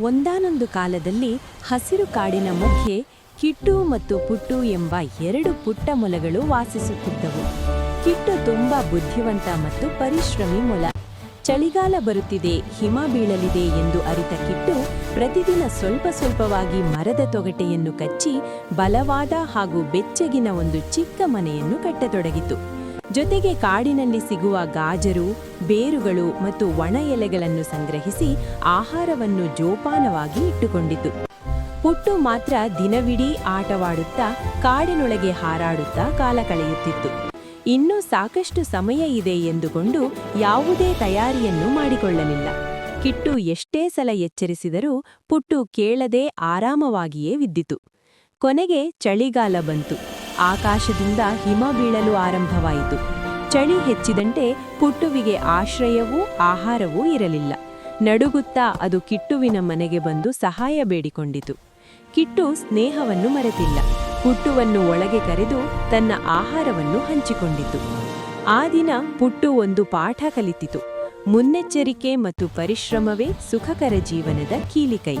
ಒಂದಾನೊಂದು ಕಾಲದಲ್ಲಿ ಹಸಿರು ಕಾಡಿನ ಮಧ್ಯೆ ಕಿಟ್ಟು ಮತ್ತು ಪುಟ್ಟು ಎಂಬ ಎರಡು ಪುಟ್ಟ ಮೊಲಗಳು ವಾಸಿಸುತ್ತಿದ್ದವು. ಕಿಟ್ಟು ತುಂಬಾ ಬುದ್ಧಿವಂತ ಮತ್ತು ಪರಿಶ್ರಮಿ ಮೊಲ. ಚಳಿಗಾಲ ಬರುತ್ತಿದೆ, ಹಿಮ ಬೀಳಲಿದೆ ಎಂದು ಅರಿತ ಕಿಟ್ಟು ಪ್ರತಿದಿನ ಸ್ವಲ್ಪ ಸ್ವಲ್ಪವಾಗಿ ಮರದ ತೊಗಟೆಯನ್ನು ಕಚ್ಚಿ ಬಲವಾದ ಹಾಗೂ ಬೆಚ್ಚಗಿನ ಒಂದು ಚಿಕ್ಕ ಮನೆಯನ್ನು ಕಟ್ಟತೊಡಗಿತು. ಜೊತೆಗೆ ಕಾಡಿನಲ್ಲಿ ಸಿಗುವ ಗಾಜರು, ಬೇರುಗಳು ಮತ್ತು ಒಣ ಎಲೆಗಳನ್ನು ಸಂಗ್ರಹಿಸಿ ಆಹಾರವನ್ನು ಜೋಪಾನವಾಗಿ ಇಟ್ಟುಕೊಂಡಿತು. ಪುಟ್ಟು ಮಾತ್ರ ದಿನವಿಡೀ ಆಟವಾಡುತ್ತಾ, ಕಾಡಿನೊಳಗೆ ಹಾರಾಡುತ್ತಾ ಕಾಲ ಕಳೆಯುತ್ತಿತ್ತು. ಇನ್ನೂ ಸಾಕಷ್ಟು ಸಮಯ ಇದೆ ಎಂದುಕೊಂಡು ಯಾವುದೇ ತಯಾರಿಯನ್ನು ಮಾಡಿಕೊಳ್ಳಲಿಲ್ಲ. ಕಿಟ್ಟು ಎಷ್ಟೇ ಸಲ ಎಚ್ಚರಿಸಿದರೂ ಪುಟ್ಟು ಕೇಳದೆ ಆರಾಮವಾಗಿಯೇ ವಿದ್ದಿತು ಕೊನೆಗೆ ಚಳಿಗಾಲ ಬಂತು. ಆಕಾಶದಿಂದ ಹಿಮ ಬೀಳಲು ಆರಂಭವಾಯಿತು. ಚಳಿ ಹೆಚ್ಚಿದಂತೆ ಪುಟ್ಟುವಿಗೆ ಆಶ್ರಯವೂ ಆಹಾರವೂ ಇರಲಿಲ್ಲ. ನಡುಗುತ್ತಾ ಅದು ಕಿಟ್ಟುವಿನ ಮನೆಗೆ ಬಂದು ಸಹಾಯ ಬೇಡಿಕೊಂಡಿತು. ಕಿಟ್ಟು ಸ್ನೇಹವನ್ನು ಮರೆತಿಲ್ಲ. ಪುಟ್ಟುವನ್ನು ಒಳಗೆ ಕರೆದು ತನ್ನ ಆಹಾರವನ್ನು ಹಂಚಿಕೊಂಡಿತು. ಆ ದಿನ ಪುಟ್ಟು ಒಂದು ಪಾಠ ಕಲಿತಿತು. ಮುನ್ನೆಚ್ಚರಿಕೆ ಮತ್ತು ಪರಿಶ್ರಮವೇ ಸುಖಕರ ಜೀವನದ ಕೀಲಿಕೈ.